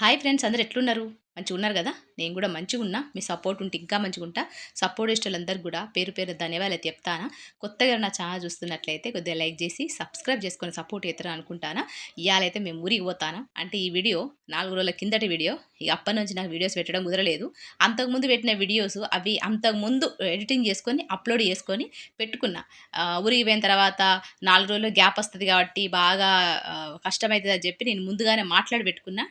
Hi friends అందరు ఎట్లున్నారు? మంచిగా ఉన్నారు కదా? నేను కూడా మంచిగా ఉన్నా. మీ సపోర్ట్ ఉంటే ఇంకా మంచిగా ఉంటా. సపోర్ట్ ఇష్టాలందరూ కూడా పేరు పేరు ధన్యవాదాలు చెప్తానా. కొత్తగా నా ఛానల్ చూస్తున్నట్లయితే కొద్దిగా లైక్ చేసి సబ్స్క్రైబ్ చేసుకొని సపోర్ట్ చేస్తారా అనుకుంటానా. ఇవాళైతే మేము ఊరికి పోతానా. అంటే ఈ వీడియో నాలుగు రోజుల కిందటి వీడియో. ఇక అప్పటి నుంచి నాకు వీడియోస్ పెట్టడం కుదరలేదు. అంతకుముందు పెట్టిన వీడియోస్ అవి అంతకుముందు ఎడిటింగ్ చేసుకొని అప్లోడ్ చేసుకొని పెట్టుకున్నా. ఊరికి పోయిన తర్వాత నాలుగు రోజులు గ్యాప్ వస్తుంది కాబట్టి బాగా కష్టమవుతుంది అని చెప్పి నేను ముందుగానే మాట్లాడి పెట్టుకున్నా.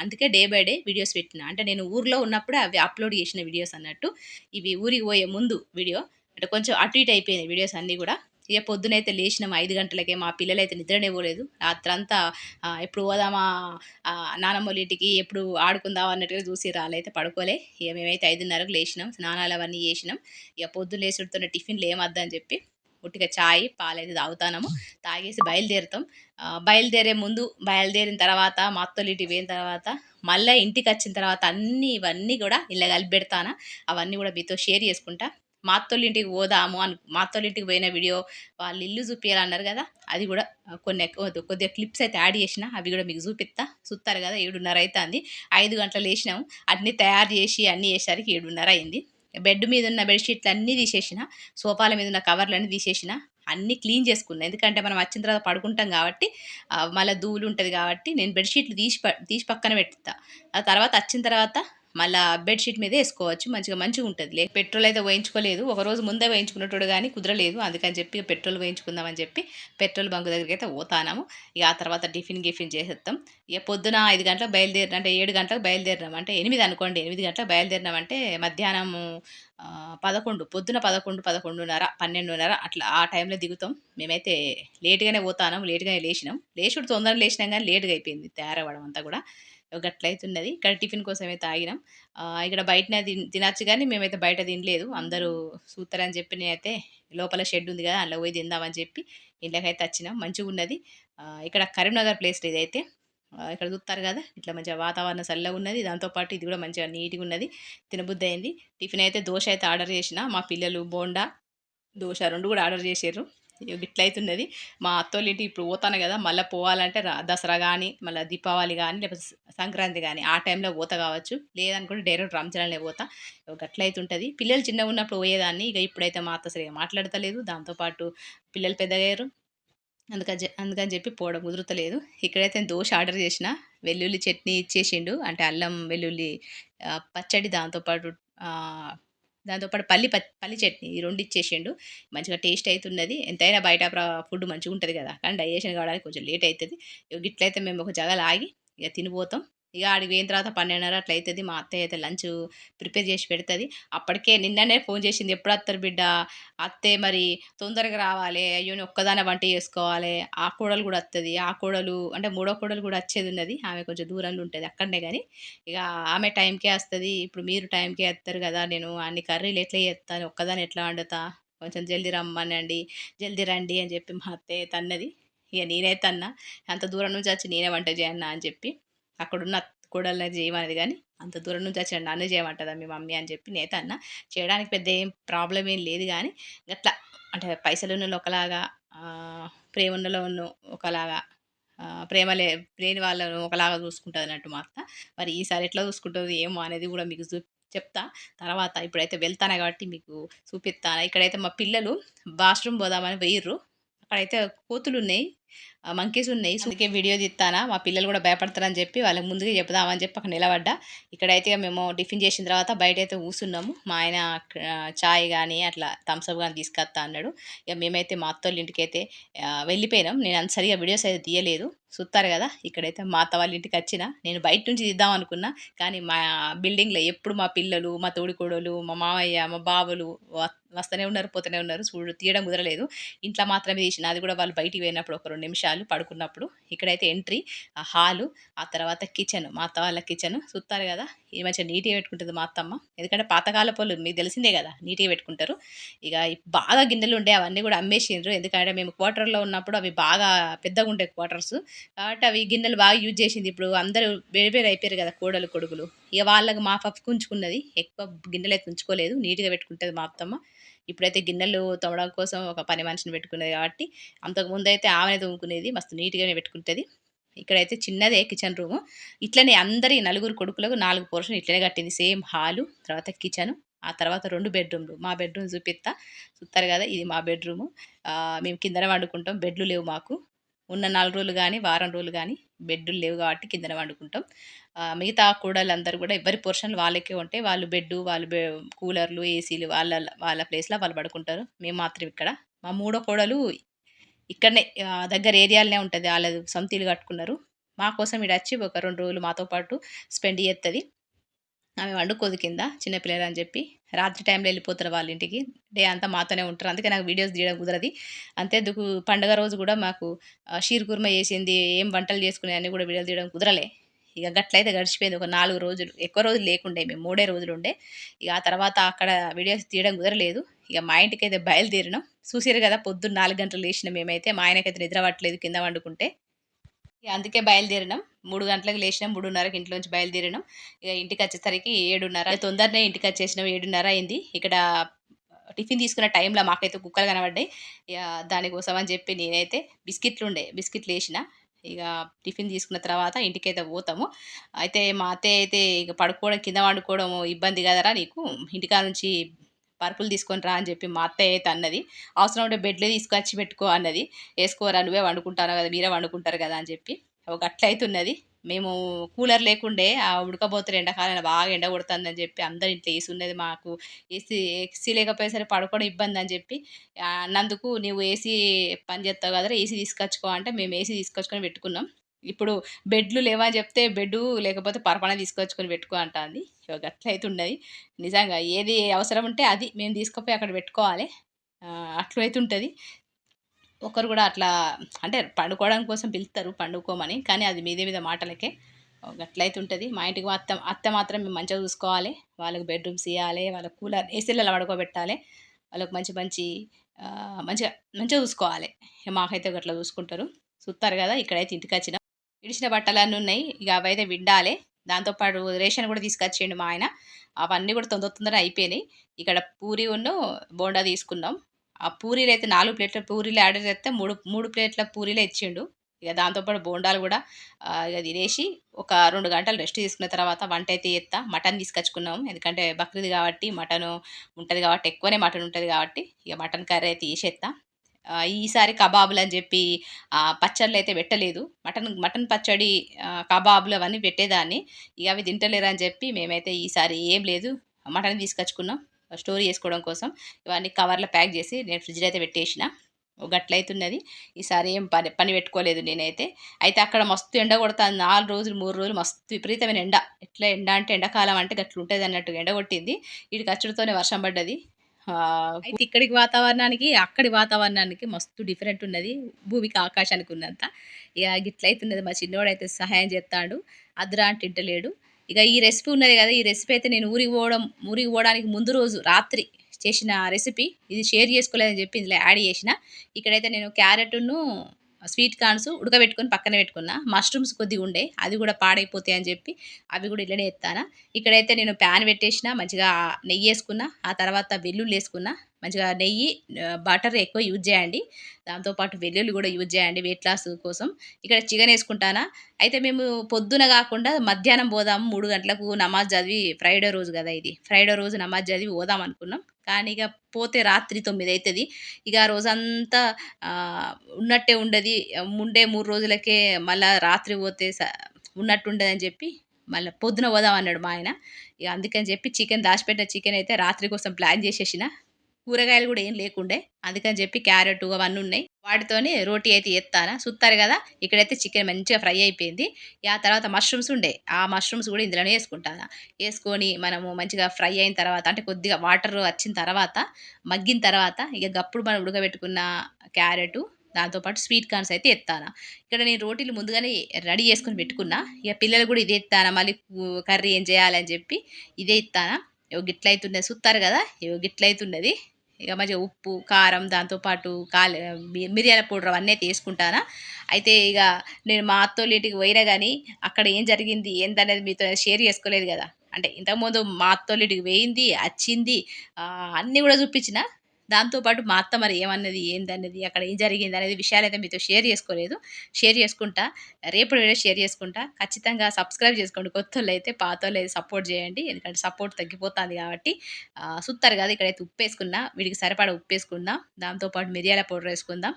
అందుకే డే బై డే వీడియోస్ పెట్టిన. అంటే నేను ఊర్లో ఉన్నప్పుడే అవి అప్లోడ్ చేసిన వీడియోస్ అన్నట్టు. ఇవి ఊరికి పోయే ముందు వీడియో. అంటే కొంచెం అటు ఇటు అయిపోయినాయి వీడియోస్ అన్నీ కూడా. ఇక పొద్దునైతే లేచినాం ఐదు గంటలకే. మా పిల్లలు అయితే నిద్రనే పోలేదు. రాత్రంతా ఎప్పుడు పోదామా ఆ, ఇంటికి ఎప్పుడు ఆడుకుందాం అన్నట్టుగా చూసి రాలైతే పడుకోలే. ఇక మేమైతే ఐదున్నరకు లేచినాం. స్నానాలు అవన్నీ చేసినాం. ఇక పొద్దున్న లేచుడుతున్న టిఫిన్లు ఏమద్దని చెప్పి ఉట్టిగా చాయ్ పాలైతే తాగుతాము తాగేసి బయలుదేరుతాం. బయలుదేరే ముందు బయలుదేరిన తర్వాత మా అత్తోళ్ళ ఇంటికి పోయిన తర్వాత మళ్ళీ ఇంటికి వచ్చిన తర్వాత అన్నీ ఇవన్నీ కూడా ఇలా కలిపి అవన్నీ కూడా మీతో షేర్ చేసుకుంటా. మా ఇంటికి పోదాము అని మా ఇంటికి పోయిన వీడియో వాళ్ళు ఇల్లు చూపించాలన్నారు కదా అది కూడా కొన్ని కొద్దిగా క్లిప్స్ అయితే యాడ్ చేసిన అవి కూడా మీకు చూపిస్తా చూస్తారు కదా ఏడున్నర అవుతుంది ఐదు గంటలు వేసినాము అన్నీ తయారు చేసి అన్నీ వేసరికి ఏడున్నర అయింది. బెడ్ మీద ఉన్న బెడ్షీట్లు అన్నీ తీసేసిన సోఫాల మీద ఉన్న కవర్లు అన్నీ తీసేసిన అన్నీ క్లీన్ చేసుకున్నాను ఎందుకంటే మనం వచ్చిన తర్వాత పడుకుంటాం కాబట్టి మళ్ళీ ధూళి ఉంటుంది కాబట్టి నేను బెడ్షీట్లు తీసి ప- తీసి పక్కన పెడతా ఆ తర్వాత వచ్చిన తర్వాత మళ్ళీ బెడ్షీట్ మీద వేసుకోవచ్చు. మంచిగా మంచిగా ఉంటుంది. లేక పెట్రోల్ అయితే వేయించుకోలేదు. ఒక రోజు ముందే వేయించుకున్నట్టు కానీ కుదరలేదు. అందుకని చెప్పి పెట్రోల్ వేయించుకుందామని చెప్పి పెట్రోల్ బంక్ దగ్గరికి అయితే పోతాము ఇక ఆ తర్వాత టిఫిన్ గిఫిన్ చేసేస్తాం ఇక పొద్దున ఐదు గంటలకు బయలుదేరిన అంటే ఏడు గంటలకు బయలుదేరినాం. అంటే ఎనిమిది అనుకోండి. ఎనిమిది గంటలకు బయలుదేరినాం అంటే మధ్యాహ్నం పదకొండు. పొద్దున పదకొండు పదకొండున్నర పన్నెండున్నర అట్లా ఆ టైంలో దిగుతాం. మేమైతే లేట్గానే పోతాను లేట్గానే లేచినాం. లేచుడు తొందరగా లేచినాం కానీ లేట్గా అయిపోయింది. తయారవ్వడం అంతా కూడా. గట్లయితున్నది. ఇక్కడ టిఫిన్ కోసం అయితే ఆగినాం ఇక్కడ బయటనే తినచ్చు కానీ మేమైతే బయట తినలేదు. అందరూ చూస్తారని చెప్పి నేనైతే లోపల షెడ్ ఉంది కదా అందులో పోయి తిందామని చెప్పి ఇంట్లోకైతే వచ్చినాం. మంచిగా ఉన్నది. ఇక్కడ కరీంనగర్ ప్లేస్ ఇదైతే. ఇక్కడ చూస్తారు కదా ఇట్లా మంచిగా వాతావరణం చల్లగా ఉన్నది. దాంతోపాటు ఇది కూడా మంచిగా నీట్గా ఉన్నది. తినబుద్ధి అయింది టిఫిన్ అయితే దోశ అయితే ఆర్డర్ చేసిన. మా పిల్లలు బోండా దోశ రెండు కూడా ఆర్డర్ చేసారు ఇట్లా అవుతున్నది మా అత్తోళ్ళు ఇంటికి ఇప్పుడు పోతాను కదా మళ్ళీ పోవాలంటే దసరా కానీ మళ్ళీ దీపావళి కానీ లేకపోతే సంక్రాంతి కానీ ఆ టైంలో పోత కావచ్చు. లేదనుకుంటే డైరెక్ట్ రంజాన్లో పోతా. గట్లయితుంటుంది పిల్లలు చిన్నగా ఉన్నప్పుడు పోయేదాన్ని. ఇక ఇప్పుడైతే మా అత్త సరిగా మాట్లాడతలేదు. దాంతోపాటు పిల్లలు పెద్దగయ్యారు. అందుకని అందుకని చెప్పి పోవడం కుదురుతలేదు. ఇక్కడైతే దోశ ఆర్డర్ చేసిన. వెల్లుల్లి చట్నీ ఇచ్చేసిండు. అంటే అల్లం వెల్లుల్లి పచ్చడి దాంతోపాటు దాంతోపాటు పల్లి పల్లి చట్నీ ఈ రెండు ఇచ్చేసిండు. మంచిగా టేస్ట్ అవుతున్నది ఎంతైనా బయట ఫుడ్ మంచిగా ఉంటుంది కదా. కానీ డైజెషన్ కావడానికి కొంచెం లేట్ అవుతుంది ఇట్లయితే మేము ఒక జగలు ఆగి ఇక తినిపోతాం. ఇక ఆడికి పోయిన తర్వాత పన్నెండున్నర అట్లా అవుతుంది మా అత్తయ్య అయితే లంచ్ ప్రిపేర్ చేసి పెడుతుంది. అప్పటికే నిన్ననే ఫోన్ చేసింది ఎప్పుడు వస్తారు బిడ్డ? అత్తే మరి తొందరగా రావాలి. అయ్యో నేను ఒక్కదానే వంట చేసుకోవాలి. ఆ కోడలు కూడా వస్తుంది ఆ కోడలు అంటే మూడో కోడలు కూడా వచ్చేది ఉన్నది. ఆమె కొంచెం దూరంలో ఉంటుంది అక్కడనే కానీ ఇక ఆమె టైంకే వస్తుంది. ఇప్పుడు మీరు టైంకే వస్తారు కదా. నేను అన్ని కర్రీలు ఎట్లా చేస్తాను? ఒక్కదాని ఎట్లా వండుతా? కొంచెం జల్దీ రమ్మనండి. జల్దీ రండి అని చెప్పి మా అత్తయ్య తన్నది ఇక నేనే తన్నా అంత దూరం నుంచి వచ్చి నేనే వంట చేయన్నా అని చెప్పి అక్కడున్న కోడల్ని చేయమనేది కానీ అంత దూరం నుంచి వచ్చి నన్ను చేయమంటుందా మీ మమ్మీ అని చెప్పి నేత అన్న. చేయడానికి పెద్ద ఏం ప్రాబ్లం ఏం లేదు కానీ గట్లా అంటే పైసలు ఉన్న ఒకలాగా ప్రేమ ఉన్నలో ఉన్న ఒకలాగా ప్రేమ లే లేని వాళ్ళను ఒకలాగా చూసుకుంటుంది అన్నట్టు మా అత్త. మరి ఈసారి ఎట్లా చూసుకుంటుంది ఏమో అనేది కూడా మీకు చూ చెప్తా. తర్వాత ఇప్పుడైతే వెళ్తాను కాబట్టి మీకు చూపిస్తాను. ఇక్కడైతే మా పిల్లలు బాత్రూమ్ పోదామని వెయ్యర్రు అక్కడైతే కోతులు ఉన్నాయి మంకీస్ ఉన్నాయి. సో అందుకే వీడియో తీస్తానా మా పిల్లలు కూడా భయపడతారని చెప్పి వాళ్ళకి ముందుగా చెప్దామని చెప్పి అక్కడ నిలబడ్డా. ఇక్కడైతే ఇక మేము టిఫిన్ చేసిన తర్వాత బయట అయితే కూర్చున్నాము. మా ఆయన చాయ్ కానీ అట్లా థమ్స్అప్ కానీ తీసుకొస్తా అన్నాడు. ఇక మేమైతే మా అత్తోళ్ళ ఇంటికి అయితే వెళ్ళిపోయినాం. నేను అంత సరిగా వీడియోస్ అయితే తీయలేదు. చూస్తారు కదా ఇక్కడైతే మా అత్త వాళ్ళ ఇంటికి వచ్చిన. నేను బయట నుంచి తీద్దాం అనుకున్నా. కానీ మా బిల్డింగ్లో ఎప్పుడు మా పిల్లలు మా తోడికోడలు మా మామయ్య మా బావలు వస్తూనే ఉన్నారు పోతూనే ఉన్నారు. చూడు తీయడం కుదరలేదు. ఇంట్లో మాత్రమే తీసిన. అది కూడా వాళ్ళు బయటికి పోయినప్పుడు ఒక రెండు నిమిషాలు పడుకున్నప్పుడు ఇక్కడైతే ఎంట్రీ ఆ హాలు ఆ తర్వాత కిచెన్ మా అత్త వాళ్ళ కిచెన్. చూస్తారు కదా ఈ మంచిగా నీట్గా పెట్టుకుంటుంది మా అత్తమ్మ. ఎందుకంటే పాతకాల పళ్ళు మీకు తెలిసిందే కదా నీట్గా పెట్టుకుంటారు. ఇక బాగా గిన్నెలు ఉండే అవన్నీ కూడా అమ్మేసిండ్రు. ఎందుకంటే మేము క్వార్టర్లో ఉన్నప్పుడు అవి బాగా పెద్దగా ఉంటాయి క్వార్టర్స్. కాబట్టి అవి గిన్నెలు బాగా యూజ్ చేసింది. ఇప్పుడు అందరూ వేరు వేరు అయిపోయారు కదా కోడలు కొడుకులు. ఇక వాళ్ళకి మా పప్పు ఉంచుకున్నది ఎక్కువ గిన్నెలు అయితే ఉంచుకోలేదు నీట్గా పెట్టుకుంటుంది మా అత్తమ్మ. ఇప్పుడైతే గిన్నెలు తోమడం కోసం ఒక పని మనిషిని పెట్టుకునేది కాబట్టి అంతకుముందు అయితే ఆమెనే తోముకునేది మస్తు నీట్గానే పెట్టుకుంటుంది. ఇక్కడైతే చిన్నదే కిచెన్ రూము. ఇట్లనే అందరి నలుగురు కొడుకులకు నాలుగు పోర్షన్ ఇట్లనే కట్టింది. సేమ్ హాలు తర్వాత కిచెన్ ఆ తర్వాత రెండు బెడ్రూమ్లు. మా బెడ్రూమ్ చూపిస్తా. చూస్తారు కదా ఇది మా బెడ్రూము. మేము కిందనే వండుకుంటాం. బెడ్లు లేవు మాకు. ఉన్న నాలుగు రోజులు కానీ వారం రోజులు కానీ బెడ్లు లేవు కాబట్టి కిందనే వండుకుంటాం. మిగతా కూడలందరూ కూడా ఎవరి పోర్షన్లు వాళ్ళకే ఉంటాయి వాళ్ళు బెడ్ వాళ్ళు బె కూలర్లు ఏసీలు వాళ్ళ వాళ్ళ ప్లేస్లో వాళ్ళు పడుకుంటారు. మేము మాత్రం ఇక్కడ. మా మూడో కోడలు ఇక్కడనే దగ్గర ఏరియాలనే ఉంటుంది. వాళ్ళ సొంత ఇల్లు కట్టుకున్నారు. మా కోసం ఇక్కడ వచ్చి ఒక రెండు రోజులు మాతో పాటు స్పెండ్ చేస్తుంది ఆమె వండుకోదు కింద చిన్నపిల్లలు అని చెప్పి. రాత్రి టైంలో వెళ్ళిపోతారు వాళ్ళ ఇంటికి. డే అంతా మాతోనే ఉంటారు. అందుకే నాకు వీడియోస్ తీయడం కుదరది. అంతే పండగ రోజు కూడా మాకు షీర్ కుర్మ చేసింది ఏం వంటలు చేసుకునే అని కూడా వీడియోలు తీయడం కుదరలే. ఇక గట్లయితే గడిచిపోయింది. ఒక నాలుగు రోజులు ఎక్కువ రోజులు లేకుండే మేము మూడే రోజులు ఉండే ఇక ఆ తర్వాత అక్కడ వీడియోస్ తీయడం కుదరలేదు. ఇక మా ఇంటికి అయితే బయలుదేరినాం. చూసారు కదా పొద్దున్న నాలుగు గంటలు లేచిన మేమైతే. మా ఆయనకైతే నిద్ర పట్టలేదు కింద వండుకుంటే. ఇక అందుకే బయలుదేరినాం. మూడు గంటలకు లేచినాం మూడున్నరకి ఇంట్లోంచి బయలుదేరినాం. ఇక ఇంటికి వచ్చేసరికి ఏడున్నర. తొందరనే ఇంటికి వచ్చేసినాం ఏడున్నర అయింది. ఇక్కడ టిఫిన్ తీసుకున్న టైంలో మాకైతే కుక్కలు కనబడ్డాయి. ఇక దానికోసం అని చెప్పి నేనైతే బిస్కెట్లు ఉండే బిస్కెట్లు వేసిన. ఇక టిఫిన్ తీసుకున్న తర్వాత ఇంటికైతే పోతాము. అయితే మా అత్తయ్య అయితే ఇక పడుకోవడం కింద వండుకోవడం ఇబ్బంది కదరా నీకు? ఇంటికా నుంచి పరుపులు తీసుకొని రా అని చెప్పి మా అత్తయ్య అయితే అన్నది. అవసరం ఉంటే బెడ్లే తీసుకొచ్చి పెట్టుకో అన్నది. వేసుకోరా నువ్వే వండుకుంటాను కదా మీరే వండుకుంటారు కదా అని చెప్పి. ఒక అట్లయితే ఉన్నది. మేము కూలర్ లేకుండే ఆ ఉడకబోతున్న ఎండాకాలం బాగా ఎండ కొడుతుందని చెప్పి అందరి ఇంట్లో ఏసీ ఉన్నది మాకు. ఏసీ ఏసీ లేకపోయేసరికి పడుకోవడం ఇబ్బంది అని చెప్పి అన్నందుకు నువ్వు ఏసీ పని చేస్తావు కదరా ఏసీ తీసుకొచ్చుకో అంటే మేము ఏసీ తీసుకొచ్చుకొని పెట్టుకున్నాం. ఇప్పుడు బెడ్లు లేవా చెప్తే బెడ్ లేకపోతే పరపన తీసుకొచ్చుకొని పెట్టుకో అంటుంది. ఇక అట్లా అయితే ఉన్నది. నిజంగా ఏది అవసరం ఉంటే అది మేము తీసుకుపోయి అక్కడ పెట్టుకోవాలి. అట్లయితే ఉంటుంది. ఒకరు కూడా అట్లా అంటే పండుకోవడం కోసం పిలుస్తారు పండుకోమని కానీ అది మీదే మీద మాటలకే. అట్లయితే ఉంటుంది మా ఇంటికి అత్త అత్త మాత్రం మేము మంచిగా చూసుకోవాలి. వాళ్ళకి బెడ్రూమ్స్ ఇవ్వాలి వాళ్ళకి కూలర్ ఏసీలలో పడుకోబెట్టాలి. వాళ్ళకి మంచి మంచి మంచిగా మంచిగా చూసుకోవాలి. మాకైతే అట్లా చూసుకుంటారు. చూస్తారు కదా ఇక్కడైతే ఇంటికి వచ్చిన. ఇడిచిన బట్టలు అన్నీ ఉన్నాయి. ఇక అవైతే విండాలి. దాంతోపాటు రేషన్ కూడా తీసుకొచ్చిండు మా ఆయన. అవన్నీ కూడా తొందర తొందర అయిపోయినాయి. ఇక్కడ పూరి ఉన్న బోండా తీసుకున్నాం. ఆ పూరీలు అయితే నాలుగు ప్లేట్ల పూరీలు ఆర్డర్ చేస్తే మూడు మూడు ప్లేట్ల పూరీలు ఇచ్చిండు. ఇక దాంతోపాటు బోండాలు కూడా ఇక తినేసి ఒక రెండు గంటలు రెస్ట్ తీసుకున్న తర్వాత వంట అయితే చేస్తా మటన్ తీసుకొచ్చుకున్నాం ఎందుకంటే బక్రీద్ కాబట్టి మటన్ ఉంటుంది కాబట్టి ఎక్కువనే మటన్ ఉంటుంది కాబట్టి ఇక మటన్ కర్రీ అయితే తీసేస్తా ఈసారి కబాబులు అని చెప్పి పచ్చళ్ళు అయితే పెట్టలేదు. మటన్ మటన్ పచ్చడి కబాబులు అవన్నీ పెట్టేదాన్ని. ఇక అవి తింటలేరు అని చెప్పి మేమైతే ఈసారి ఏం లేదు. మటన్ తీసుకొచ్చుకున్నాం. స్టోర్ చేసుకోవడం కోసం ఇవన్నీ కవర్లో ప్యాక్ చేసి నేను ఫ్రిడ్జ్లో అయితే పెట్టేసిన. ఒక గట్లయితున్నది. ఈసారి ఏం పని పని పెట్టుకోలేదు నేనైతే. అయితే అక్కడ మస్తు ఎండ కొడుతుంది. నాలుగు రోజులు మూడు రోజులు మస్తు విపరీతమైన ఎండ. ఎట్లా ఎండ అంటే ఎండాకాలం అంటే గట్లు ఉంటుంది అన్నట్టు ఎండ కొట్టింది. వీడికి అచ్చుడితోనే వర్షం పడ్డది. అయితే ఇక్కడికి వాతావరణానికి అక్కడి వాతావరణానికి మస్తు డిఫరెంట్ ఉన్నది. భూమికి ఆకాశానికి ఉన్నంత. ఇక గిట్లయితున్నది. మా చిన్నోడైతే సహాయం చేస్తాడు అద్రా అంటే ఇంటలేడు ఇక ఈ రెసిపీ ఉన్నది కదా ఈ రెసిపీ అయితే నేను ఊరికి పోవడం ఊరికి పోవడానికి ముందు రోజు రాత్రి చేసిన రెసిపీ ఇది షేర్ చేసుకోలేదని చెప్పి ఇందులో యాడ్ చేసిన. ఇక్కడైతే నేను క్యారెట్ను స్వీట్ కార్న్స్ ఉడకబెట్టుకొని పక్కన పెట్టుకున్నా. మష్రూమ్స్ కొద్దిగా ఉండే అది కూడా పాడైపోతాయి అని చెప్పి అవి కూడా ఇట్లనే ఎత్తానా. ఇక్కడైతే నేను ప్యాన్ పెట్టేసిన మంచిగా నెయ్యి వేసుకున్నా. ఆ తర్వాత వెల్లుల్లి వేసుకున్నా. మంచిగా నెయ్యి బటర్ ఎక్కువ యూజ్ చేయండి. దాంతోపాటు వెల్లుల్లి కూడా యూజ్ చేయండి వెయిట్ లాస్ కోసం. ఇక్కడ చికెన్ వేసుకుంటానా? అయితే మేము పొద్దున కాకుండా మధ్యాహ్నం పోదాము. మూడు గంటలకు నమాజ్ చదివి ఫ్రైడే రోజు కదా ఇది. ఫ్రైడే రోజు నమాజ్ చదివి పోదాం అనుకున్నాం. కానీ ఇక పోతే రాత్రి తొమ్మిది అవుతుంది ఇక ఆ రోజంతా ఉన్నట్టే ఉండదు. ఉండే మూడు రోజులకే మళ్ళీ రాత్రి పోతే స- ఉన్నట్టు ఉండదని చెప్పి మళ్ళీ పొద్దున పోదాం అన్నాడు మా ఆయన. ఇక అందుకని చెప్పి చికెన్ దాచిపెట్టిన చికెన్ అయితే రాత్రి కోసం ప్లాన్ చేసేసిన. కూరగాయలు కూడా ఏం లేకుండే. అందుకని చెప్పి క్యారెట్ అవన్నీ ఉన్నాయి. వాటితోని రోటీ అయితే ఎత్తానా? చూస్తారు కదా? ఇక్కడైతే చికెన్ మంచిగా ఫ్రై అయిపోయింది. ఆ తర్వాత మష్రూమ్స్ ఉండే. ఆ మష్రూమ్స్ కూడా ఇందులోనే వేసుకుంటాను? వేసుకొని మనము మంచిగా ఫ్రై అయిన తర్వాత అంటే కొద్దిగా వాటర్ వచ్చిన తర్వాత మగ్గిన తర్వాత ఇక గప్పుడు మనం ఉడకబెట్టుకున్న క్యారెట్ దాంతోపాటు స్వీట్ కార్న్స్ అయితే ఎత్తాను? ఇక్కడ నేను రోటీలు ముందుగానే రెడీ చేసుకొని పెట్టుకున్నా. ఇక పిల్లలు కూడా ఇదే ఎత్తాను? మళ్ళీ కర్రీ ఏం చేయాలని చెప్పి ఇదే ఇస్తానా ఇగో గిట్లయితున్నది. చూస్తారు కదా? ఇగో గిట్లయితున్నది. ఇక మంచిగా ఉప్పు కారం దాంతోపాటు కాలి మి- మిరియాల పౌడర్ అవన్నీ అయితే వేసుకుంటానా అయితే ఇక నేను మా అత్తోళ్ళ ఇంటికి పోయినా కానీ అక్కడ ఏం జరిగింది ఏందనేది మీతో షేర్ చేసుకోలేదు కదా. అంటే ఇంతకుముందు మా అత్తోళ్ళ ఇంటికి పోయింది వచ్చింది అన్నీ కూడా చూపించిన. దాంతోపాటు మా అత్త మరి ఏమన్నది ఏందన్నది అక్కడ ఏం జరిగింది అనేది విషయాలు అయితే మీతో షేర్ చేసుకోలేదు. షేర్ చేసుకుంటా. రేపు వీడియో షేర్ చేసుకుంటా. ఖచ్చితంగా సబ్స్క్రైబ్ చేసుకోండి. కొత్త వాళ్ళు అయితే పాత అయితే సపోర్ట్ చేయండి. ఎందుకంటే సపోర్ట్ తగ్గిపోతుంది కాబట్టి సుత్తారు కదా. ఇక్కడైతే ఉప్పు వేసుకున్నా వీడికి సరిపడా ఉప్పు వేసుకుందాం దాంతోపాటు మిరియాల పౌడర్ వేసుకుందాం.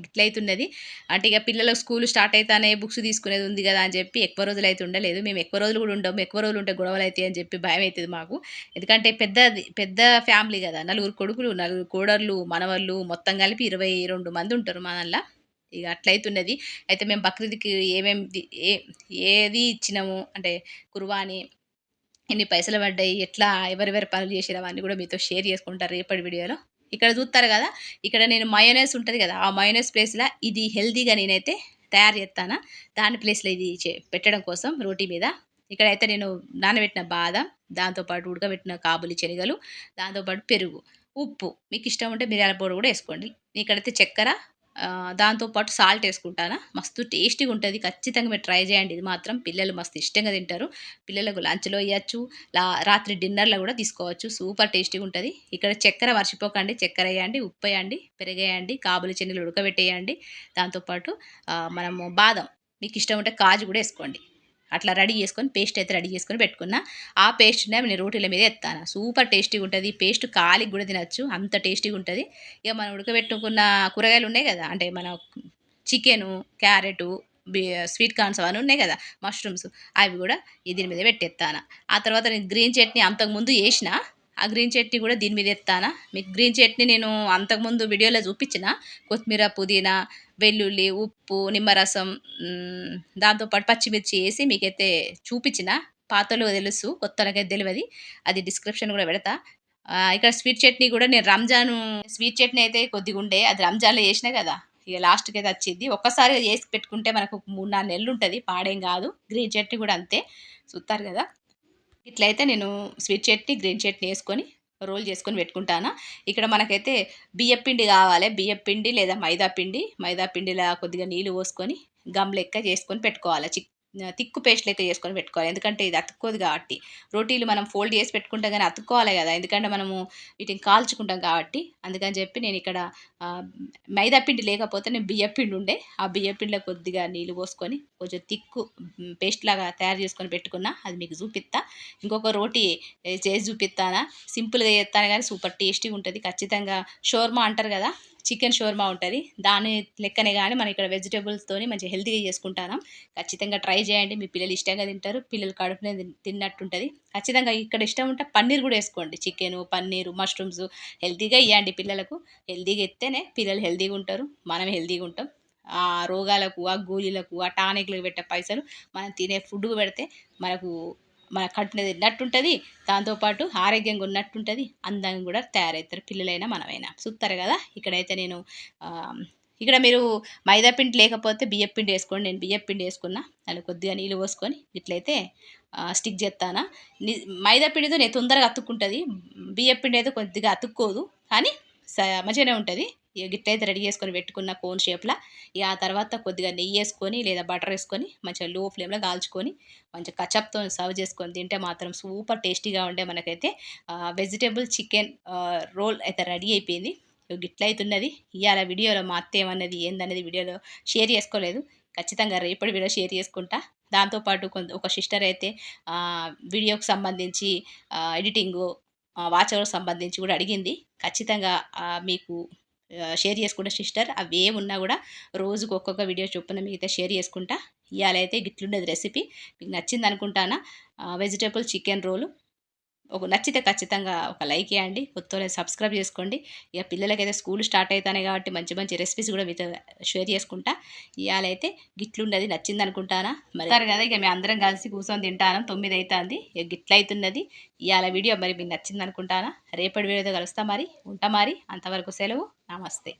ఇట్లయితున్నది అంటే ఇక పిల్లలకు స్కూల్ స్టార్ట్ అయితేనే బుక్స్ తీసుకునేది ఉంది కదా అని చెప్పి ఎక్కువ రోజులు అయితే ఉండలేదు. మేము ఎక్కువ రోజులు కూడా ఉండము ఎక్కువ రోజులు ఉంటే గొడవలు అవుతాయి అని చెప్పి భయం అవుతుంది మాకు. ఎందుకంటే పెద్దది పెద్ద ఫ్యామిలీ కదా. నలుగురు కొడుకులు నలుగురు కోడళ్ళు మనవళ్ళు మొత్తం కలిపి ఇరవై రెండు మంది ఉంటారు మనల్లా ఇక అట్లయితున్నది అయితే మేము బక్రీద్కి ఏమేమి ఏ ఏది ఇచ్చినాము? అంటే కుర్వానీ ఎన్ని పైసలు పడ్డాయి? ఎట్లా ఎవరెవరి పనులు చేసిరు అవన్నీ కూడా మీతో షేర్ చేసుకుంటారు రేపటి వీడియోలో. ఇక్కడ చూస్తారు కదా ఇక్కడ నేను మయోనైస్ ఉంటుంది కదా ఆ మయోనైస్ ప్లేస్లో ఇది హెల్తీగా నేనైతే తయారు చేస్తాను. దాని ప్లేస్లో ఇది చే- పెట్టడం కోసం రోటీ మీద. ఇక్కడైతే నేను నానబెట్టిన బాదం దాంతోపాటు ఉడకబెట్టిన కాబులి శనగలు దాంతోపాటు పెరుగు ఉప్పు. మీకు ఇష్టం ఉంటే మిరియాల పౌడర్ కూడా వేసుకోండి. ఇక్కడైతే చక్కెర దాంతోపాటు సాల్ట్ వేసుకుంటాను మస్తు టేస్టీగా ఉంటుంది. ఖచ్చితంగా మీరు ట్రై చేయండి. ఇది మాత్రం పిల్లలు మస్తు ఇష్టంగా తింటారు. పిల్లలకు లంచ్లో ఇవ్వచ్చు లా రాత్రి డిన్నర్లో కూడా తీసుకోవచ్చు. సూపర్ టేస్టీగా ఉంటుంది. ఇక్కడ చక్కెర మర్చిపోకండి. చక్కెర వేయండి ఉప్పు వేయండి పెరిగేయండి కాబులి చెన్నెలు ఉడకబెట్టేయండి. దాంతోపాటు మనము బాదం. మీకు ఇష్టం ఉంటే కాజు కూడా వేసుకోండి. అట్లా రెడీ చేసుకొని పేస్ట్ అయితే రెడీ చేసుకొని పెట్టుకున్నా. ఆ పేస్ట్ నేను రోటీల మీద ఎత్తాను. సూపర్ టేస్టీగా ఉంటుంది. పేస్ట్ కాలికి కూడా తినచ్చు. అంత టేస్టీగా ఉంటుంది. ఇక మనం ఉడకబెట్టుకున్న కూరగాయలు ఉన్నాయి కదా అంటే మన చికెను క్యారెటు స్వీట్ కార్న్స్ అవన్నీ ఉన్నాయి కదా మష్రూమ్స్ అవి కూడా దీని మీద పెట్టేస్తాను. ఆ తర్వాత నేను గ్రీన్ చట్నీ అంతకుముందు వేసిన ఆ గ్రీన్ చట్నీ కూడా దీని మీద ఎత్తానా? మీకు గ్రీన్ చట్నీ నేను అంతకుముందు వీడియోలో చూపించిన. కొత్తిమీర పుదీనా వెల్లుల్లి ఉప్పు నిమ్మరసం దాంతోపాటు పచ్చిమిర్చి వేసి మీకైతే చూపించిన. పాతలో తెలుసు కొత్తలకైతే తెలియదు. అది డిస్క్రిప్షన్ కూడా పెడతా. ఇక్కడ స్వీట్ చట్నీ కూడా నేను రంజాన్ స్వీట్ చట్నీ అయితే కొద్దిగా ఉండే. అది రంజాన్లో చేసిన కదా ఇక లాస్ట్కి అయితే వచ్చింది. ఒక్కసారి చేసి పెట్టుకుంటే మనకు మూడు నాలుగు నెలలు ఉంటుంది పాడేం కాదు. గ్రీన్ చట్నీ కూడా అంతే. చూస్తారు కదా. ఇట్లయితే నేను స్వీట్ చట్నీ గ్రీన్ చట్నీ వేసుకొని రోల్ చేసుకొని పెట్టుకుంటాను. ఇక్కడ మనకైతే బియ్య పిండి కావాలి. బియ్య పిండి లేదా మైదా పిండి మైదా పిండిలా కొద్దిగా నీళ్ళు పోసుకొని గమ్ లెక్క చేసుకొని పెట్టుకోవాలి. చిక్ తిక్కు పేస్ట్లైతే చేసుకొని పెట్టుకోవాలి. ఎందుకంటే ఇది అతుక్కోదు కాబట్టి. రోటీలు మనం ఫోల్డ్ చేసి పెట్టుకుంటాం కానీ అతుక్కోవాలి కదా. ఎందుకంటే మనము వీటిని కాల్చుకుంటాం కాబట్టి. అందుకని చెప్పి నేను ఇక్కడ మైదాపిండి మైదా పిండి లేకపోతే నేను బియ్యపిండి ఉండే. ఆ బియ్యపిండిలో కొద్దిగా నీళ్ళు పోసుకొని కొంచెం తిక్కు పేస్ట్ లాగా తయారు చేసుకొని పెట్టుకున్నా అది మీకు చూపిస్తా. ఇంకొక రోటీ చేసి చూపిస్తానా. సింపుల్గా చేస్తాను కానీ సూపర్ టేస్టీగా ఉంటుంది. ఖచ్చితంగా షోర్మా అంటారు కదా. చికెన్ షోర్మా ఉంటుంది. దాని లెక్కనే కానీ మనం ఇక్కడ వెజిటేబుల్స్తోని మంచి హెల్తీగా చేసుకుంటాం ఖచ్చితంగా ట్రై చేయండి. మీ పిల్లలు ఇష్టంగా తింటారు. పిల్లలు కడుపునే తిన్నట్టుంటుంది. ఖచ్చితంగా ఇక్కడ ఇష్టం ఉంటే పన్నీర్ కూడా వేసుకోండి. చికెను పన్నీరు మష్రూమ్స్ హెల్తీగా ఇవ్వండి పిల్లలకు. హెల్తీగా ఇస్తేనే పిల్లలు హెల్తీగా ఉంటారు. మనం హెల్తీగా ఉంటాం. ఆ రోగాలకు ఆ గోళీలకు ఆ టానిక్లకు పెట్టే పైసలు మనం తినే ఫుడ్ పెడితే మనకు మన కడుపున తిన్నట్టుంటుంది దాంతోపాటు ఆరోగ్యంగా ఉన్నట్టుంటుంది అందంగా కూడా తయారవుతారు పిల్లలైనా మనమైనా. చూస్తారు కదా? ఇక్కడైతే నేను ఇక్కడ మీరు మైదా పిండి లేకపోతే బియ్యం పిండి వేసుకోండి. నేను బియ్యం పిండి వేసుకున్నా దానికి కొద్దిగా నీళ్ళు పోసుకొని ఇట్లయితే స్టిక్ చేస్తాను మైదా పిండితో నేను తొందరగా అతుక్కుంటుంది. బియ్యం పిండి అయితే కొద్దిగా అతుక్కోదు కానీ స- మంచిగానే ఉంటుంది. ఇక గిట్లయితే రెడీ చేసుకొని పెట్టుకున్న కోన్ షేప్లో ఇక ఆ తర్వాత కొద్దిగా నెయ్యి వేసుకొని లేదా బటర్ వేసుకొని మంచిగా లో ఫ్లేమ్లో కాల్చుకొని మంచిగా కచప్తో సర్వ్ చేసుకొని తింటే మాత్రం సూపర్ టేస్టీగా ఉండే మనకైతే వెజిటేబుల్ చికెన్ రోల్ అయితే రెడీ అయిపోయింది. ఇగో గిట్ల అవుతున్నది ఇవాళ వీడియోలో మా అత్త ఏమన్నది ఏందనేది వీడియోలో షేర్ చేసుకోలేదు. ఖచ్చితంగా రేపటి వీడియో షేర్ చేసుకుంటా. దాంతోపాటు కొంత ఒక సిస్టర్ అయితే వీడియోకు వీడియోకి సంబంధించి ఎడిటింగు వాచర్కి సంబంధించి కూడా అడిగింది. ఖచ్చితంగా మీకు షేర్ చేసుకుంటా సిస్టర్. అవి ఏమున్నా కూడా రోజుకు ఒక్కొక్క వీడియో చొప్పున మిగతా షేర్ చేసుకుంటా. ఇవాళ అయితే గిట్లుండేది రెసిపీ. మీకు నచ్చింది అనుకుంటానా వెజిటేబుల్ చికెన్ రోలు. ఒక నచ్చితే ఖచ్చితంగా ఒక లైక్ ఇవ్వండి కొత్త సబ్స్క్రైబ్ చేసుకోండి. ఇక పిల్లలకైతే స్కూల్ స్టార్ట్ అవుతానే కాబట్టి మంచి మంచి రెసిపీస్ కూడా మీతో షేర్ చేసుకుంటా. ఇవాళ అయితే గిట్లున్నది నచ్చింది అనుకుంటానా మరి సరే కదా ఇక మేము అందరం కలిసి కూర్చొని తింటాను తొమ్మిది అవుతుంది ఇక గిట్ల అవుతున్నది ఇవాళ వీడియో మరి మీకు నచ్చింది అనుకుంటానా రేపటి వీడియోతో కలుస్తా మరి ఉంటా మరి అంతవరకు సెలవు నమస్తే.